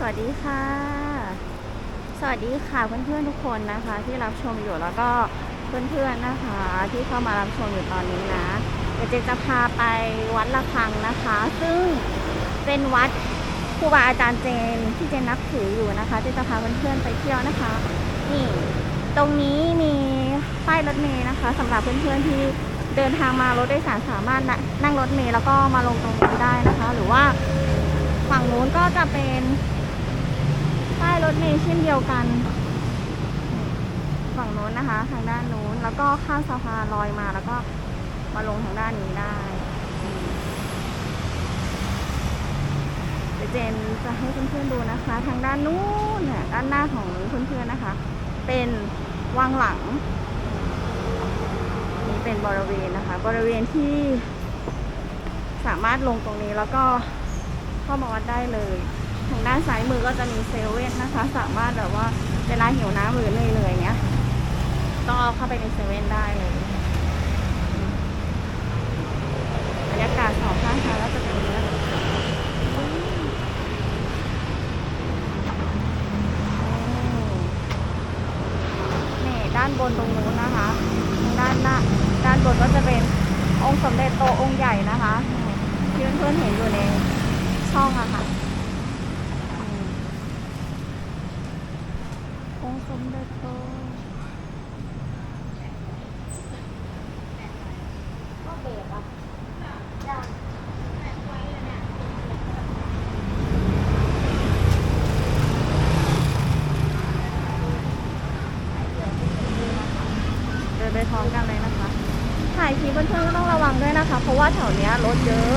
สวัสดีค่ะ สวัสดีค่ะเพื่อนๆทุกคนนะคะ ที่รับชมอยู่แล้วก็เพื่อนๆนะคะ ที่เข้ามารับชมอยู่ตอนนี้นะเดี๋ยวเจจะพาไปวัดละคังนะคะ ซึ่งเป็นวัดครูบาอาจารย์เจนที่เจนนับถืออยู่นะคะเจจะพาเพื่อนๆไปเที่ยวนะคะ นี่ ตรงนี้มีป้ายรถเมล์นะคะสำหรับเพื่อนๆที่เดินทางมารถโดยสารสามารถนั่งรถเมล์แล้วก็มาลงตรงนี้ได้นะคะ หรือว่าฝั่งนู้นก็จะเป็นายรถเมล์เช่นเดียวกัน ฝั่งนู้นนะคะ ทางด้านนู้นแล้วก็ข้ามสะพานลอยมาแล้วก็มาลงทางด้านนี้ได้เดี๋ยวเจนจะให้เพื่อนๆดูนะคะ ทางด้านนู้นเนี่ยด้านหน้าของเพื่อนๆนะคะ เป็นวังหลัง นี่เป็นบริเวณนะคะ บริเวณที่สามารถลงตรงนี้แล้วก็เข้ามาวัดได้เลย ทางด้านซ้ายมือก็จะมีเซเว่นนะคะ สามารถแบบว่าเวลาหิวน้ำหรือเหนื่อยๆเงี้ยก็เข้าไปในเซเว่นได้เลยบรรยากาศสองข้างทางก็จะเป็นอย่างนี้นี่ด้านบนตรงนู้นนะคะทางด้านหน้าด้านบนก็จะเป็นองค์สมเด็จโตองค์ใหญ่นะคะที่เพื่อนๆเห็นอยู่ในช่องอะค่ะ องค์สมเด็จโตก็เบรกอะเดินไปพร้อมกันเลยนะคะ ถ่ายคลิปเพื่อนๆก็ต้องระวังด้วยนะคะ เพราะว่าแถวเนี้ยรถเยอะ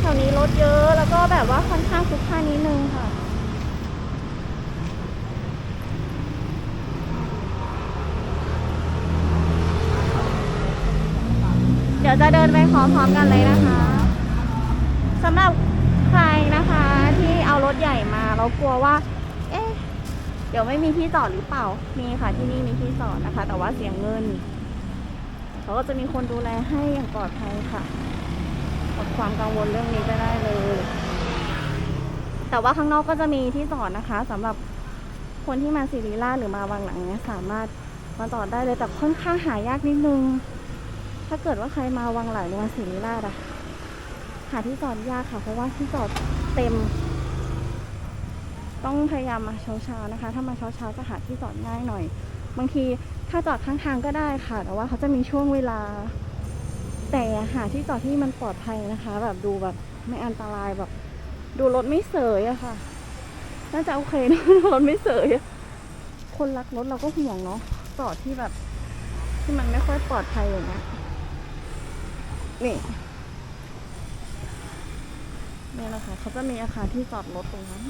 แถวนี้รถเยอะแล้วก็แบบว่าค่อนข้างพลุกพล่านิดนึงค่ะ เดี๋ยวจะเดินไปพร้อมๆกันเลยนะคะสำหรับใครนะคะที่เอารถใหญ่มาเรากลัวว่า เอ๊ะเดี๋ยวไม่มีที่จอดหรือเปล่ามีค่ะที่นี่มีที่จอดนะคะ แต่ว่าเสียงเงินเขาก็จะมีคนดูแลให้อย่างปลอดภัยค่ะหมดความกังวลเรื่องนี้ก็ได้เลย แต่ว่าข้างนอกก็จะมีที่จอดนะคะสำหรับคนที่มาสิริราชหรือมาวังหลังเนี้ยสามารถมาจอดได้เลยแต่ค่อนข้างหายากนิดนึง ถ้าเกิดว่าใครมาวังหลังหรือมาสิริราชอะหาที่จอดยากค่ะ เพราะว่าที่จอดเต็ม ต้องพยายามมาเช้าๆนะคะ ถ้ามาเช้าๆจะหาที่จอดง่ายหน่อย บางทีถ้าจอดข้างทางก็ได้ค่ะ แต่ว่าเขาจะมีช่วงเวลา แต่หาที่จอดที่มันปลอดภัยนะคะ แบบดูแบบไม่อันตรายแบบ ดูรถไม่เสยอะค่ะ น่าจะโอเคนะรถไม่เสยคนรักรถเราก็ห่วงเนาะจอดที่แบบ ที่มันไม่ค่อยปลอดภัยอย่างเงี้ย นี่นี่นะคะเขาจะมีอาคารที่จอดรถตรงนั้น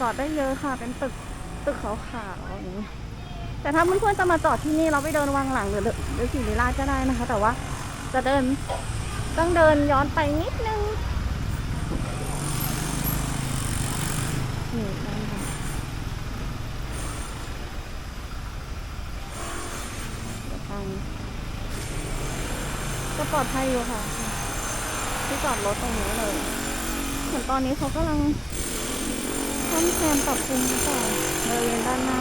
จอดได้เยอะค่ะ เป็นตึกตึกขาวๆอย่างนี้แต่ถ้าเพื่อนๆจะมาจอดที่นี่เราไปเดินวางหลังหรือหรือสีนิราชก็ได้นะคะ แต่ว่าจะเดินต้องเดินย้อนไปนิดนึงนี่ด้านบนเดี๋ยวฟังจะ ปลอดภัยอยู่ค่ะ ที่จอดรถตรงนี้เลยเหมือนตอนนี้เขากำลังซ่อมแซมปรับปรุงหรือเล่าบริเวณด้านหน้า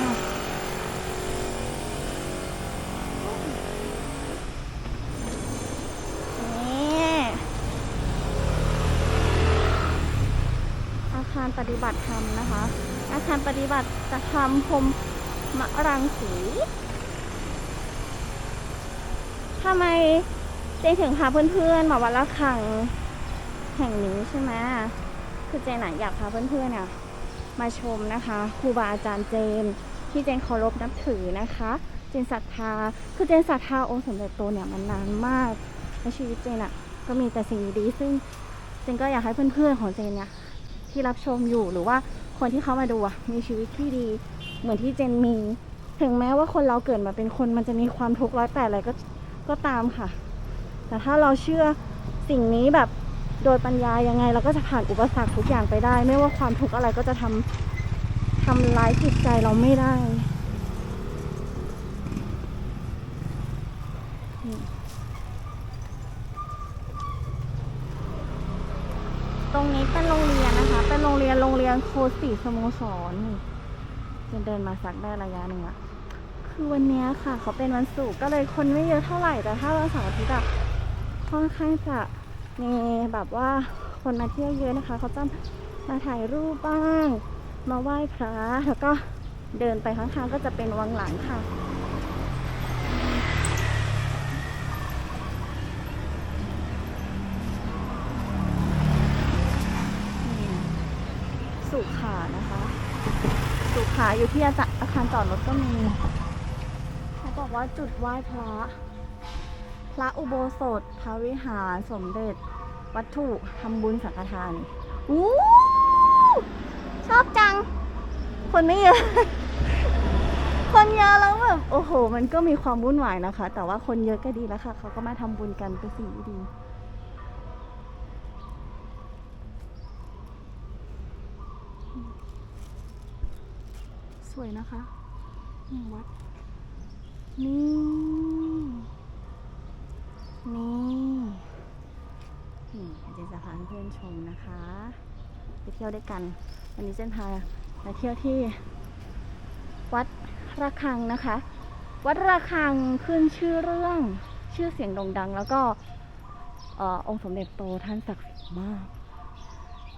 นี่อาคารปฏิบัติธรรมนะคะ อาคารปฏิบัติธรรมพรหมมรังสีทำไม จนถึงพาเพื่อนๆมาวัดละคังแห่งนี้ใช่ไหมคือเจนอะอยากพาเพื่อนๆเนี่ยมาชมนะคะครูบาอาจารย์เจน ที่เจนเคารพนับถือนะคะ เจนศรัทธาคือเจนศรัทธาองค์สมเด็จโตเนี่ยมันนานมากในชีวิตเจนอะก็มีแต่สิ่งดีๆซึ่งเจนก็อยากให้เพื่อนๆของเจนเนี่ยที่รับชมอยู่หรือว่าคนที่เขามาดูอะมีชีวิตที่ดี เหมือนที่เจนมี ถึงแม้ว่าคนเราเกิดมาเป็นคนมันจะมีความทุกข์ร้อยแปดอะไรก็ก็ตามค่ะ แต่ถ้าเราเชื่อสิ่งนี้แบบโดยปัญญายังไง เราก็จะผ่านอุปสรรคทุกอย่างไปได้ ไม่ว่าความทุกข์อะไรก็จะทำทำร้ายจิตใจเราไม่ได้ตรงนี้เป็นโรงเรียนนะคะ เป็นโรงเรียนโรงเรียนโคสีสโมสรจะเดินมาสักได้ระยะหนึ่งอะคือวันนี้ค่ะ เขาเป็นวันศุกร์ก็เลยคนไม่เยอะเท่าไหร่แต่ถ้าวันเสาร์อาทิตย์อะ ค่อนข้างจะมีแบบว่าคนมาเที่ยวเยอะนะคะ เขาจะมาถ่ายรูปบ้าง มาไหว้พระแล้วก็เดินไปข้างๆก็จะเป็นวังหลังค่ะสุขานะคะ สุขาอยู่ที่อาคารจอดรถก็มี เขาบอกว่าจุดไหว้พระ พระอุโบสถ พระวิหาร สมเด็จ วัตถุทำบุญสังฆทานอู้ชอบจัง คนไม่เยอะ คนเยอะแล้วแบบโอ้โห มันก็มีความวุ่นวายนะคะ แต่ว่าคนเยอะก็ดีแล้วค่ะ เขาก็มาทำบุญกันเป็นสิ่งที่ดีสวยนะคะวัดนี่ นี่นี่เจนจะพาเพื่อนชมนะคะไปเที่ยวด้วยกัน วันนี้เจนพามาเที่ยวที่ วัดระฆังนะคะ วัดระฆังขึ้นชื่อเรื่องชื่อเสียงโด่งดัง แล้วก็เอ่อองค์สมเด็จโตท่านศักดิ์สิทธิ์มาก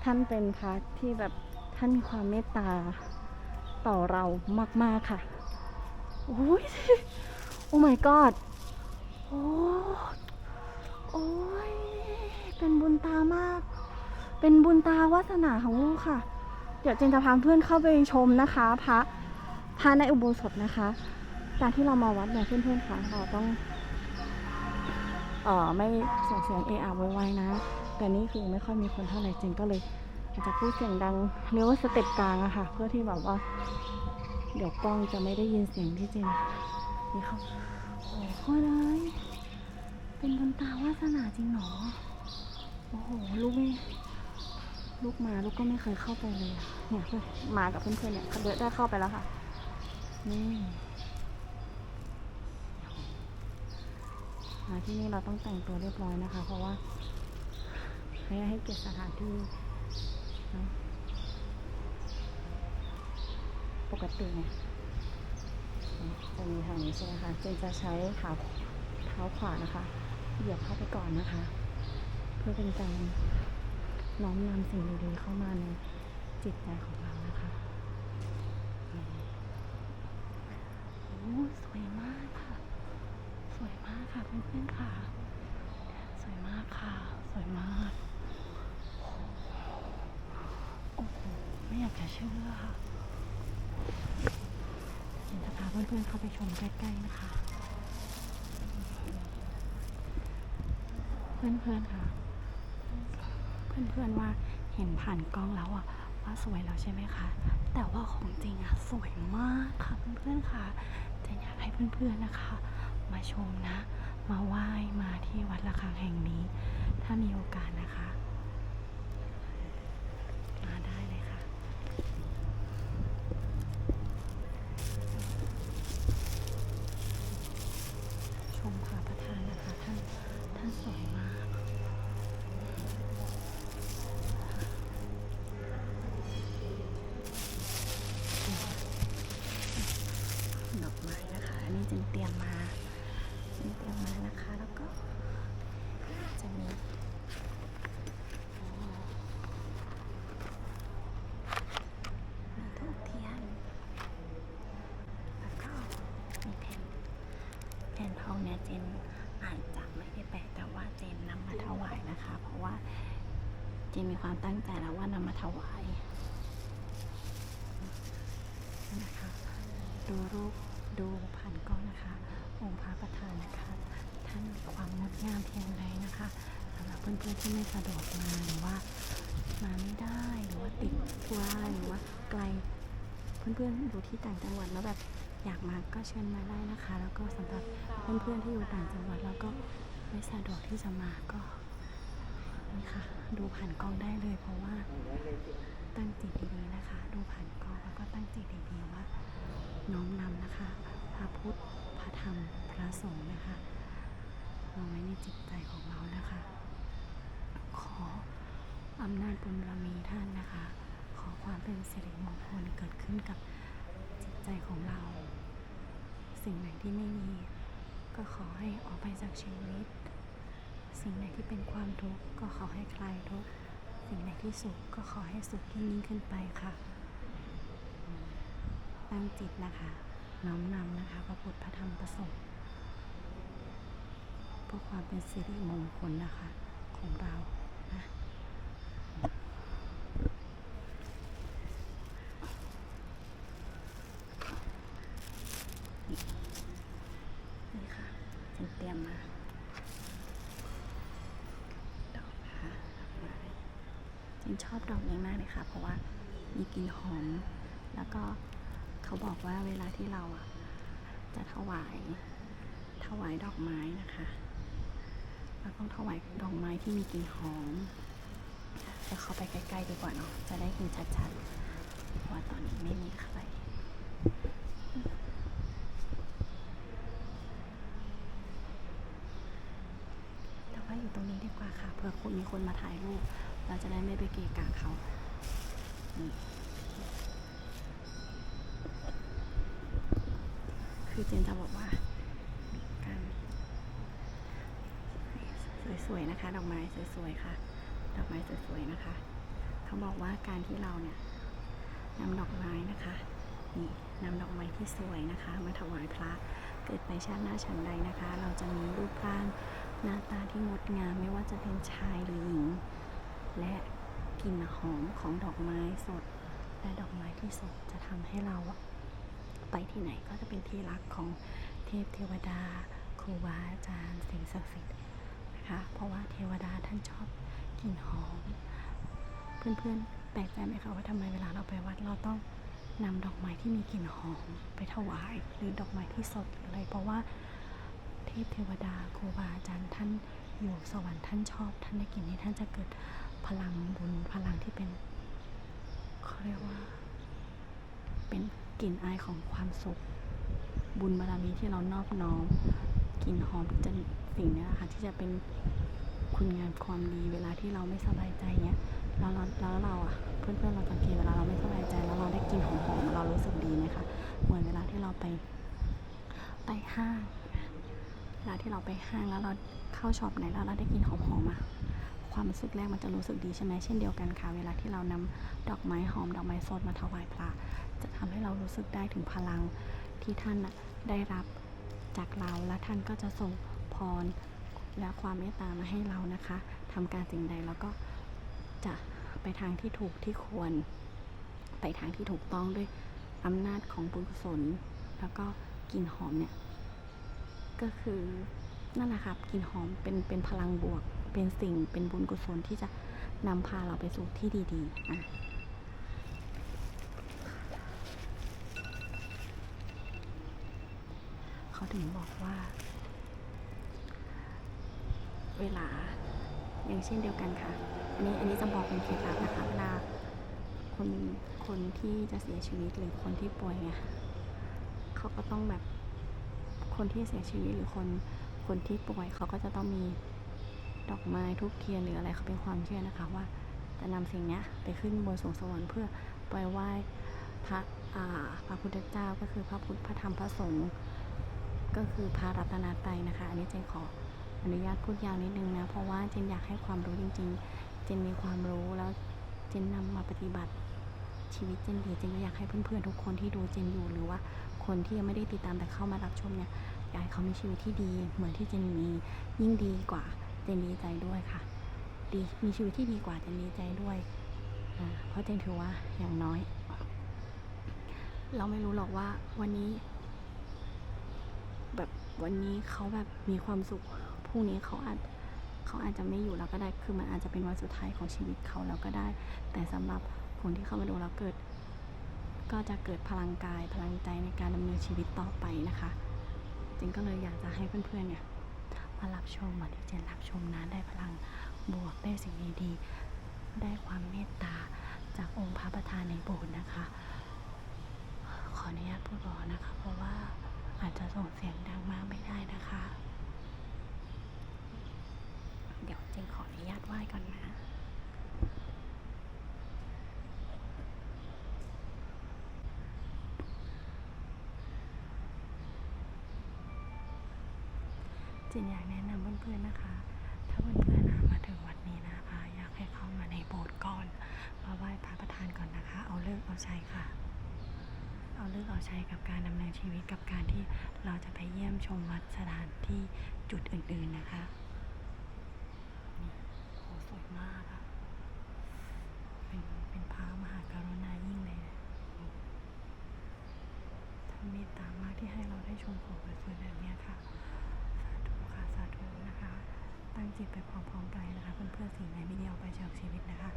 ท่านเป็นพระที่แบบท่านมีความเมตตาต่อเรามาก ๆ ค่ะ โอ้ย โอ้ my god โอ้ โอ้ย เป็นบุญตามาก เป็นบุญตาวาสนาของลูกค่ะ เดี๋ยวเจนจะพาเพื่อนเข้าไปชมนะคะพระพระในอุโบสถนะคะ การที่เรามาวัดเนี่ยเพื่อนๆค่ะเราต้องเอ่อไม่ส่งเสียงเออะไวๆนะ แต่นี่คือไม่ค่อยมีคนเท่าไหร่เจนก็เลยอาจจะพูดเสียงดังเรียกว่าสเต็ปกลางอะค่ะ เพื่อที่แบบว่า เดี๋ยวกล้องจะไม่ได้ยินเสียงที่เจนนี่เขาโอ้โหเลย เป็นบุญตาวาสนาจริงเหรอ โอ้โห ลูกไม่ลูกมาลูกก็ไม่เคยเข้าไปเลยเนี่ยเพื่อนมากับเพื่อนๆเนี่ยเขาเดินได้เข้าไปแล้วค่ะ นี่ มาที่นี่เราต้องแต่งตัวเรียบร้อยนะคะ เพราะว่า ให้ให้เกียรติสถานที่ปกติเนี่ยจะมีทางนี้ใช่ไหมคะเจนจะใช้เท้าเท้าขวานะคะ เหยียบเข้าไปก่อนนะคะ เพื่อเป็นการน้อมนำสิ่งดีๆเข้ามาในจิตใจของเรานะคะโอ้สวยมากค่ะ สวยมากค่ะเพื่อนๆค่ะ สวยมากค่ะ สวยมากโอ้โหไม่อยากจะเชื่อค่ะเดี๋ยวจะพาเพื่อนๆเข้าไปชมใกล้ๆนะคะ เพื่อนๆค่ะ เพื่อนๆว่าเห็นผ่านกล้องแล้วอะว่าสวยแล้วใช่ไหมคะ แต่ว่าของจริงอะสวยมากค่ะเพื่อนๆค่ะจะอยากให้เพื่อนๆนะคะ มาชมนะ มาไหว้มาที่วัดระฆังแห่งนี้ ถ้ามีโอกาสนะคะ มาได้เลยค่ะ ชมพระประธานนะคะท่านท่านสวยมาก ดอกไม้นะคะ อันนี้จึงเตรียมมาจึงเตรียมมานะคะ แล้วก็จะมีมีทูบเทียน แล้วก็มีแผ่นแผ่นทองเนี่ยเจนอาจจะไม่ได้แปะแต่ว่าเจนนำมาถวายนะคะ เพราะว่าเจน มีความตั้งใจแล้วว่านำมาถวายนะคะดูรูปดูผ่านกล้องนะคะ องค์พระประธานนะคะ ท่านมีความงดงามเพียงใดนะคะสำหรับเพื่อนๆที่ไม่สะดวกมาหรือว่ามาไม่ได้หรือว่าติดธุระหรือว่าไกลเพื่อนๆอยู่ที่ต่างจังหวัดแล้วแบบอยากมาก็เชิญมาได้นะคะ แล้วก็สำหรับเพื่อนๆที่อยู่ต่างจังหวัดแล้วก็ไม่สะดวกที่จะมาก็ นี่ค่ะ ดูผ่านกล้องได้เลย เพราะว่าตั้งจิตดีๆนะคะ ดูผ่านกล้องแล้วก็ตั้งจิตดีๆว่า น้อมนำนะคะ พระพุทธพระธรรมพระสงฆ์นะคะมาไว้ในจิตใจของเรานะคะ ขอออำนาจบุญบารมีท่านนะคะ ขอความเป็นสิริมงคลเกิดขึ้นกับจิตใจของเรา สิ่งไหนที่ไม่มี ก็ขอให้ออกไปจากชีวิต สิ่งไหนที่เป็นความทุกข์ก็ขอให้คลายทุกข์สิ่งไหนที่สุขก็ขอให้สุขยิ่งยิ่งขึ้นไปค่ะ ตั้งจิตนะคะ น้อมนำนะคะพระพุทธพระธรรมพระสงฆ์เพื่อความเป็นสิริมงคลนะคะของเรานะ นี่ค่ะฉันเตรียมมา ดอกนะคะดอกไม้ฉันชอบดอกนี้มากเลยค่ะ เพราะว่ามีกลิ่นหอม แล้วก็เขา บอกว่าเวลาที่เราจะถวายถวายดอกไม้นะคะ เราต้องถวายดอกไม้ที่มีกลิ่นหอมจะเข้าไปใกล้ๆดีกว่าเนาะจะได้กินชัดๆว่าตอนนี้ไม่มีใครแต่ว่าอยู่ตรงนี้ดีกว่าค่ะเผื่อคุณมีคนมาถ่ายรูป เราจะได้ไม่ไปเกะกะเขานี่ คือเจนจะบอกว่าการสวยๆนะคะ ดอกไม้สวยๆค่ะ ดอกไม้สวยๆนะคะ เขาบอกว่าการที่เราเนี่ยนำดอกไม้นะคะนี่นำดอกไม้ที่สวยนะคะ มาถวายพระเกิดไปชาติหน้าชั้นใดนะคะ เราจะมีรูปร่างหน้าตาที่งดงามไม่ว่าจะเป็นชายหรือหญิง และกลิ่นหอมของดอกไม้สด และดอกไม้ที่สดจะทำให้เราอะ ไปที่ไหนก็จะเป็นที่รักของเทพเทวดา ครูบาอาจารย์สิ่งศักดิ์สิทธิ์นะคะ เพราะว่าเทวดาท่านชอบกลิ่นหอม เพื่อนๆ แปลกใจไหมคะว่าทำไมเวลาเราไปวัดเราต้องนำดอกไม้ที่มีกลิ่นหอมไปถวาย หรือดอกไม้ที่สดอะไร เพราะว่าเทพเทวดาครูบาอาจารย์ท่านอยู่สวรรค์ท่านชอบ ท่านได้กลิ่นนี้ท่านจะเกิดพลังบุญพลังที่เป็นเขาเรียกว่าเป็น กลิ่นอายของความสุข บุญบารมีที่เรานอบน้อมกลิ่นหอมจะสิ่งนี้ยค่ะที่จะเป็นคุณงามความดีเวลาที่เราไม่สบายใจเนี้ยแล้วเราแล้วเราอะเพื่อนๆเราสังเกตเวลาเราไม่สบายใจแล้วเราได้กลิ่นหอมๆเรารู้สึกดีไหมคะเหมือนเวลาที่เราไป ไปห้างเวลาที่เราไปห้างแล้วเราเข้าช็อปไหนแล้วเราได้กลิ่นหอมๆอะความรู้สึกแรกมันจะรู้สึกดีใช่ไหมเช่นเดียวกันค่ะ เวลาที่เรานำดอกไม้หอมดอกไม้สดมาถวายพระ จะทำให้เรารู้สึกได้ถึงพลังที่ท่านได้รับจากเราและท่านก็จะส่งพรและความเมตตามาให้เรานะคะทำการสิ่งใดแล้วก็จะไปทางที่ถูกที่ควร ไปทางที่ถูกต้องด้วยอำนาจของบุญกุศล แล้วก็กลิ่นหอมเนี่ย ก็คือนั่นแหละครับกลิ่นหอมเป็นเป็นพลังบวก เป็นสิ่งเป็นบุญกุศลที่จะนำพาเราไปสู่ที่ดีๆอะ เขาถึงบอกว่า เวลาอย่างเช่นเดียวกันค่ะ อันนี้อันนี้จะบอกเป็นเคล็ดลับนะคะเวลาคนคนที่จะเสียชีวิตหรือคนที่ป่วยเนี่ยเขาก็ต้องแบบคนที่เสียชีวิตหรือคนคนที่ป่วยเขาก็จะต้องมีดอกไม้ทุกเทียนหรืออะไรเขาเป็นความเชื่อนะคะว่าจะนำสิ่งเนี้ยไปขึ้นบนสวงสวรรค์เพื่อไปไหว้พระพระพุทธเจ้าก็คือพระพุทธพระธรรมพระสงฆ์ ก็คือพระรัตนตรัยนะคะ อันนี้เจนขออนุญาตพูดยาวนิดนึงนะ เพราะว่าเจนอยากให้ความรู้จริง ๆ เจนมีความรู้แล้วเจนนำมาปฏิบัติชีวิตเจนดีเจนก็อยากให้เพื่อนๆทุกคนที่ดูเจนอยู่หรือว่าคนที่ยังไม่ได้ติดตามแต่เข้ามารับชมเนี่ยอยากให้เขามีชีวิตที่ดี เหมือนที่เจนมียิ่งดีกว่าเจนดีใจด้วยค่ะ ดีมีชีวิตที่ดีกว่าเจนดีใจด้วยเพราะเจนถือว่าอย่างน้อย เราไม่รู้หรอกว่าวันนี้ วันนี้เขาแบบมีความสุขพรุ่งนี้เขาอาจเขาอาจจะไม่อยู่แล้วก็ได้คือมันอาจจะเป็นวันสุดท้ายของชีวิตเขาแล้วก็ได้ แต่สำหรับคนที่เข้ามาดูแล้วเกิด ก็จะเกิดพลังกายพลังใจในการดำเนินชีวิตต่อไปนะคะเจนก็เลยอยากจะให้เพื่อนๆเนี่ยมารับชมเหมือนที่เจนรับชมนะได้พลังบวกได้สิ่งดีๆได้ความเมตตาจากองค์พระประธานในโบสถ์นะคะ ขออนุญาตพูดรอนะคะ เพราะว่า อาจจะส่งเสียงดังมากไม่ได้นะคะ เดี๋ยวจึงขออนุญาตไหว้ก่อนนะจินอยากแนะนำเพื่อนๆนะคะ ถ้าเพื่อนๆมาถึงวัดนี้นะคะ อยากให้เข้ามาในโบสถ์ก่อน มาไหว้พระประธานก่อนนะคะ เอาเลิกเอาใช้ค่ะ เอาเลิกเอาชัยกับการดำเนินชีวิตกับการที่เราจะไปเยี่ยมชมวัดสถานที่จุดอื่น ๆนะคะนี่โหสวยมากอะเป็นเป็นพระมหากรุณายิ่งเลยนะท่านเมตตามากที่ให้เราได้ชมของสวยๆแบบนี้ค่ะ สาธุค่ะสาธุนะคะ ตั้งจิตไปพร้อมๆกันนะคะเพื่อนๆสิ่งไหนไม่ดีเอาไปจากชีวิตนะคะ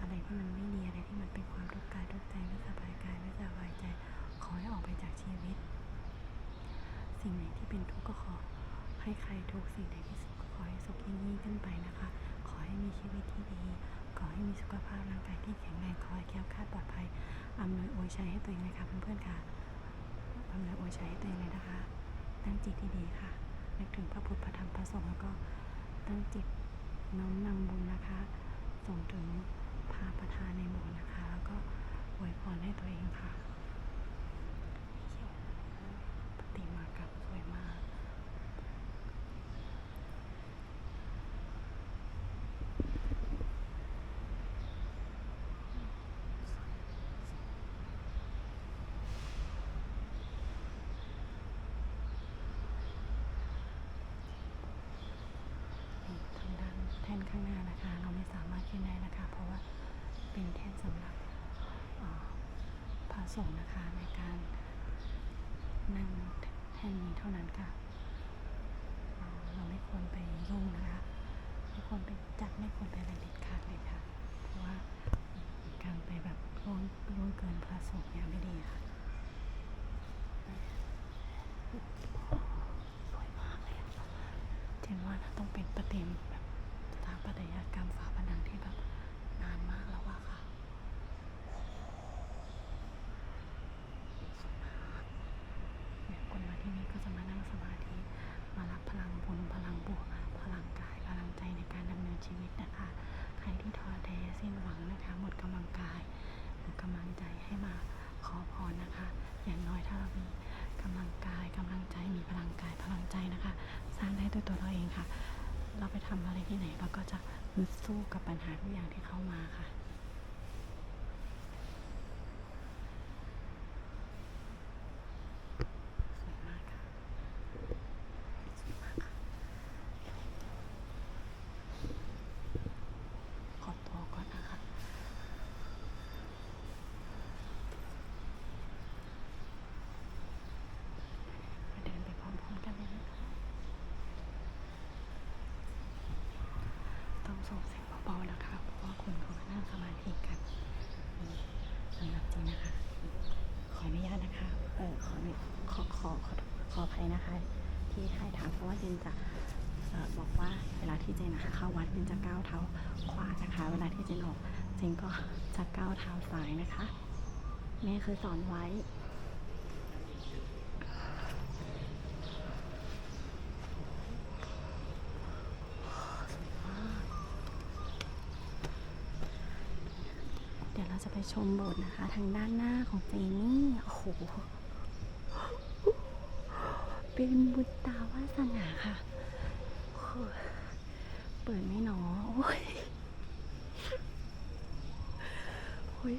อะไรที่มันไม่ดีอะไรที่มันเป็นความทุกข์กายทุกข์ใจไม่สบายกายไม่สบายใจ ขอให้ออกไปจากชีวิต สิ่งไหนที่เป็นทุกข์ก็ขอให้ใครทุกข์สิ่งไหนที่สุขก็ขอให้สุขยิ่งยิ่งขึ้นไปนะคะ ขอให้มีชีวิตที่ดี ขอให้มีสุขภาพร่างกายที่แข็งแรงขอให้แคล้วคลาดปลอดภัยอำนวยอวยชัยให้ตัวเองเลยค่ะเพื่อนๆค่ะอำนวยอวยชัยให้ตัวเองเลยนะคะ ตั้งจิตที่ดีค่ะนึกถึงพระพุทธพระธรรมพระสงฆ์แล้วก็ตั้งจิตน้อมนำบุญนะคะ ส่งถึง พระประธานในโบสถ์นะคะ แล้วก็อวยพรให้ตัวเองค่ะปฏิมากรรมสวยมาก ทางด้านแท่นข้างหน้านะคะ เราไม่สามารถขึ้นได้นะคะ เพราะว่า เป็นแท่นสำหรับพระสงฆ์นะคะในการนั่งแท่นนี้เท่านั้นค่ะ เราเราไม่ควรไปยุ่งนะคะ ไม่ควรไปจัดไม่ควรไปอะไรเด็ดขาดเลยค่ะ เพราะว่าการไปแบบล่วงล่วงเกินพระสงฆ์เนี่ยไม่ดีค่ะสวยมากเลยเจนว่าน่าต้องเป็นประเด็นแบบสถาปัตยกรรมฝาผนังที่แบบนานมากแล้วอะค่ะสวยมากเนี่ยคนมาที่นี่ก็จะมานั่งสมาธิมารับพลังบุญพลังบวกพลังกายพลังใจในการดำเนินชีวิตนะคะ ใครที่ท้อแท้สิ้นหวังนะคะ หมดกำลังกายหมดกำลังใจให้มาขอพรนะคะ อย่างน้อยถ้าเรามีกำลังกายกำลังใจมีพลังกายพลังใจนะคะ สร้างได้ด้วยตัวเราเองค่ะ เราไปทำอะไรที่ไหนเราก็จะฮึดสู้กับปัญหาทุกอย่างที่เข้ามาค่ะ สวยมากค่ะ สวยมากค่ะ ขอตัวก่อนนะคะ มาเดินไปพร้อมๆกันเลยนะคะ ต้อง ส่งเสียงเบาๆนะคะ เพราะว่าคนเขามานั่งสมาธิกันสำหรับจริงนะคะ ขออนุญาตนะคะ เออขอขอขอขอขออภัยนะคะ ที่ถ่ายทำเพราะว่าเจนจะออบอกว่าเวลาที่เจนนะคะเข้าวัดเจนจะก้าวเท้าขวานะคะ เวลาที่เจนออกเจนก็จะก้าวเท้าซ้ายนะคะแม่เคยสอนไว้ เดี๋ยวเราจะไป ชมโบสถ์นะคะ ทางด้านหน้าของเจนี่โอ้โหเป็นบุตตาวาสนาค่ะ เปิดไม่หนอโอ้ยโอ้ย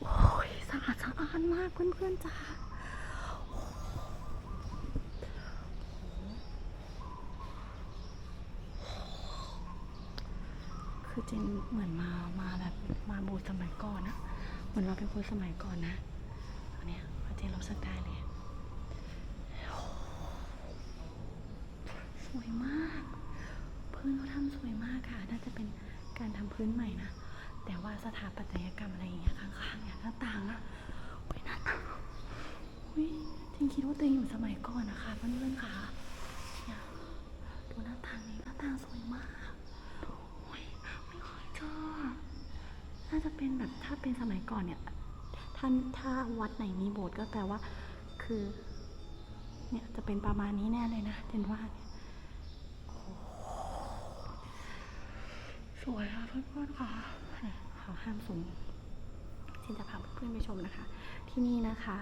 โอ้ยสะอาดสะอาดมากเพื่อนๆจ้า คือเจนเหมือนมามาแบบมาโบูสมัยก่อนนะเหมือนเราเป็นคนสมัยก่อนนะตอนเนี้ยพอเจนรู้สึกได้เลยสวยมาก พื้นเขาทำสวยมากค่ะ น่าจะเป็นการทำพื้นใหม่นะ แต่ว่าสถาปัตยกรรมอะไรอย่างเงี้ยข้างๆเนี่ยหน้าต่างอะโอ้ยหน้าต่างอุ้ยจริงคิดว่าตัวเองอยู่สมัยก่อนนะคะเพื่อนๆค่ะดูหน้าต่างนี้หน้าต่างสวยมากโอ้ยไม่เคยเจอ น่าจะเป็นแบบถ้าเป็นสมัยก่อนเนี่ยท่านถ้าวัดไหนมีโบสถ์ก็แปลว่า คือ เนี่ยจะเป็นประมาณนี้แน่เลยนะเจนว่าเนี่ยโอ้โหสวยค่ะเพื่อนๆค่ะเขาห้ามสูงเจนจะพาเพื่อนๆไปชมนะคะ ที่นี่นะคะ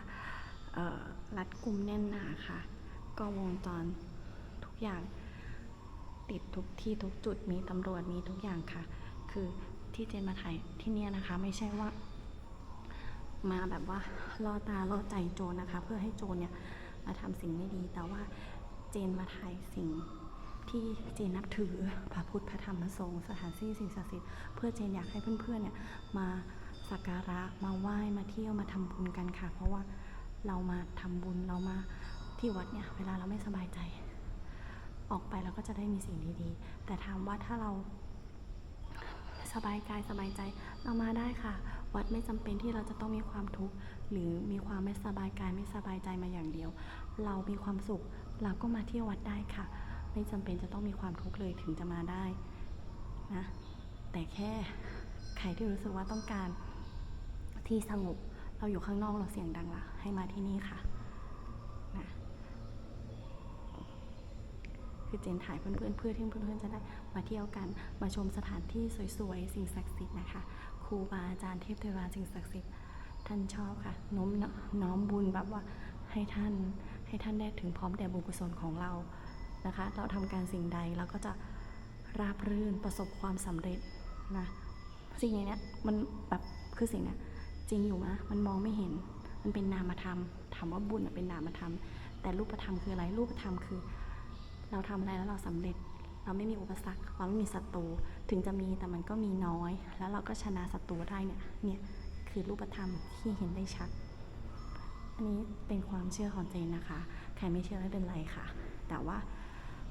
เอ่อรัดกุมแน่นหนาค่ะกล้องวงจรทุกอย่างอย่าง ติดทุกที่ทุกจุดมีตำรวจมีทุกอย่างค่ะ คือ ที่เจนมาถ่ายที่เนี่ยนะคะ ไม่ใช่ว่า มาแบบว่าล่อตาล่อใจโจรนะคะ เพื่อให้โจรเนี่ยมาทำสิ่งไม่ดี แต่ว่าเจนมาถ่ายสิ่งที่เจนนับถือพระพุทธพระธรรมพระสงฆ์สถานที่สิ่งศักดิ์สิทธิ์เพื่อเจนอยากให้เพื่อนๆเนี่ยมาสักการะมาไหว้มาเที่ยวมาทำบุญกันค่ะ เพราะว่าเรามาทำบุญเรามาที่วัดเนี่ยเวลาเราไม่สบายใจ ออกไปเราก็จะได้มีสิ่งดีๆ แต่ถามว่าถ้าเรา สบายกายสบายใจเรามาได้ค่ะ วัดไม่จำเป็นที่เราจะต้องมีความทุกข์หรือมีความไม่สบายกายไม่สบายใจมาอย่างเดียว เรามีความสุขเราก็มาเที่ยววัดได้ค่ะ ไม่จำเป็นจะต้องมีความทุกข์เลยถึงจะมาได้นะแต่แค่ใครที่รู้สึกว่าต้องการที่สงบเราอยู่ข้างนอกเราเสียงดังละให้มาที่นี่ค่ะ คือเจนถ่ายเพื่อนๆเพื่อที่เพื่อนๆจะได้มาเที่ยวกันมาชมสถานที่สวยๆ สิ่งศักดิ์สิทธิ์นะคะครูบาอาจารย์เทพเทวาสิ่งศักดิ์สิทธิ์ท่านชอบค่ะน้อมน้อมบุญแบบว่าให้ท่านให้ท่านได้ถึงพร้อมแด่บุญกุศลของเรานะคะ เราทำการสิ่งใดเราก็จะราบรื่นประสบความสำเร็จนะสิ่งอย่างเนี้ยมันแบบคือสิ่งเนี้ยจริงอยู่มะมันมองไม่เห็นมันเป็นนามธรรมถามว่าบุญเป็นนามธรรม แต่รูปธรรมคืออะไรรูปธรรมคือ เราทำอะไรแล้วเราสำเร็จ เราไม่มีอุปสรรคเราไม่มีศัตรูถึงจะมีแต่มันก็มีน้อย แล้วเราก็ชนะศัตรูได้เนี่ยเนี่ยคือรูปธรรมที่เห็นได้ชัด อันนี้เป็นความเชื่อของเจนนะคะใครไม่เชื่อไม่เป็นไรค่ะ แต่ว่า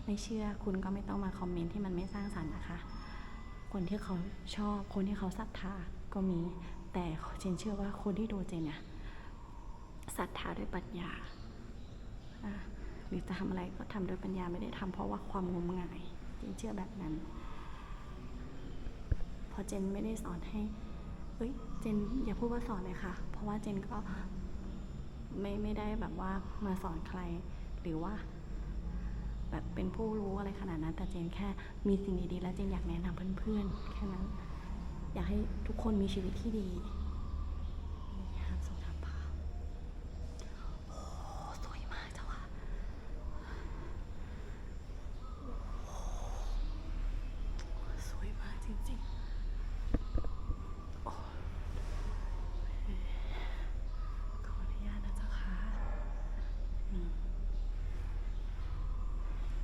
ไม่เชื่อคุณก็ไม่ต้องมาคอมเมนต์ที่มันไม่สร้างสรรค์นะคะ คนที่เขาชอบคนที่เขาศรัทธาก็มี แต่เจนเชื่อว่าคนที่ดูเจนเนี่ยศรัทธาด้วยปัญญาอะ รือจะทำอะไรก็ทำโดยปัญญาไม่ได้ทำเพราะว่าความงมงายเจนเชื่อแบบนั้น พอเจนไม่ได้สอนให้เอ้ยเจนอย่าพูดว่าสอนเลยค่ะ เพราะว่าเจนก็ไม่ไม่ได้แบบว่ามาสอนใคร หรือว่า แบบเป็นผู้รู้อะไรขนาดนั้น แต่เจนแค่มีสิ่งดีๆ และเจนอยากแนะนำเพื่อนๆแค่นั้น อยากให้ทุกคนมีชีวิตที่ดีนี่ห้ามส่งทำภาพโอ้สวยมากจ้ะว่ะ สวยมากจริงๆโอ้ขออนุญาตนะเจ้าค่ะนี่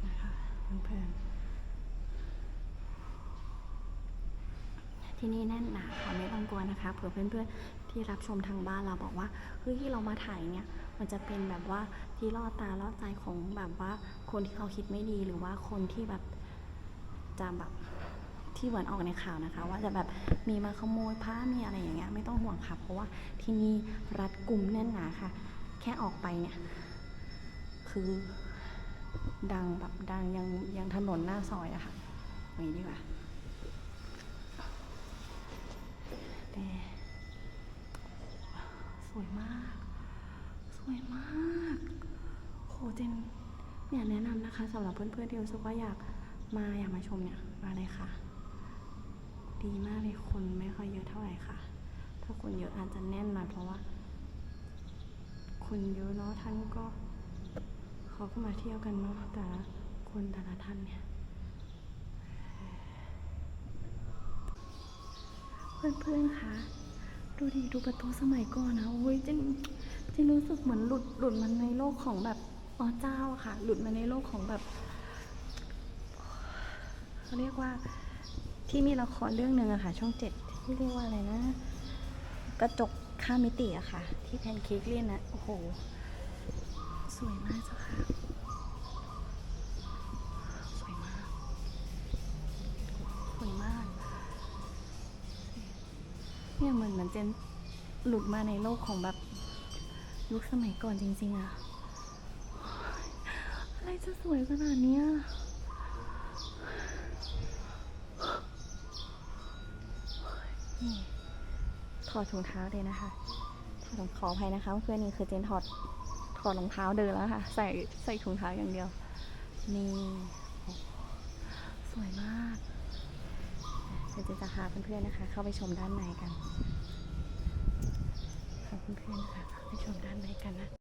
นะคะเพื่อนๆ ที่นี่แน่นหนาค่ะไม่ต้องกลัวนะคะเผื่อเพื่อนๆที่รับชมทางบ้านเราบอกว่าเฮ้ยที่เรามาถ่ายเนี่ย มันจะเป็นแบบว่าที่ล่อตาล่อใจของแบบว่าคนที่เขาคิดไม่ดีหรือว่าคนที่แบบจะแบบที่เหมือนออกในข่าวนะคะ ว่าจะแบบมีมาขโมยผ้ามีอะไรอย่างเงี้ยไม่ต้องห่วงค่ะเพราะว่าที่นี่รัดกลุ่มแน่นหนาค่ะ แค่ออกไปเนี่ย คือ ดังแบบดังยังยังถนนหน้าซอยอะค่ะอย่างนี้ดีกว่าแต่สวยมาก สวยมากโหเจนเนี่ยแนะนำนะคะสำหรับเพื่อนๆที่รู้สึกว่าอยากมาอยากมาชมเนี่ยมาเลยค่ะ ดีมากเลยคนไม่ค่อยเยอะเท่าไหร่ค่ะ ถ้าคนเยอะอาจจะแน่นหน่อยเพราะว่า คนเยอะเนาะท่านก็ เขาก็มาเที่ยวกันเนาะแต่ละคนแต่ละท่านเนี่ยเพื่อนๆคะดูดิดูประตูสมัยก่อนนะโอ้ยเจนเจนรู้สึกเหมือนหลุดหลุดมาในโลกของแบบอ๋อเจ้าอะค่ะ หลุดมาในโลกของแบบเขาเรียกว่าที่มีละครเรื่องหนึ่งอะค่ะ ช่องเจ็ดที่เรียกว่าอะไรนะ กระจกข้ามมิติอะค่ะ ที่แพนเค้กเล่นนะโอ้โห สวยมากเจ้าค่ะ สวยมาก สวยมาก เนี่ยเหมือนเหมือนเจนหลุดมาในโลกของแบบยุคสมัยก่อนจริง ๆอะอะไรจะสวยขนาดเนี้ยนี่ถอดถุงเท้าเลยนะคะถอดรองขออภัยนะคะเพื่อนนี่คือเจนถอด ถอดรองเท้าเดินแล้วค่ะ ใส่ใส่ถุงเท้าอย่างเดียว นี่สวยมากเดี๋ยวจนจะพาเพื่อนๆนะคะ เข้าไปชมด้านในกันพาเพื่อนๆนะคะเข้าไปชมด้านในกันนะ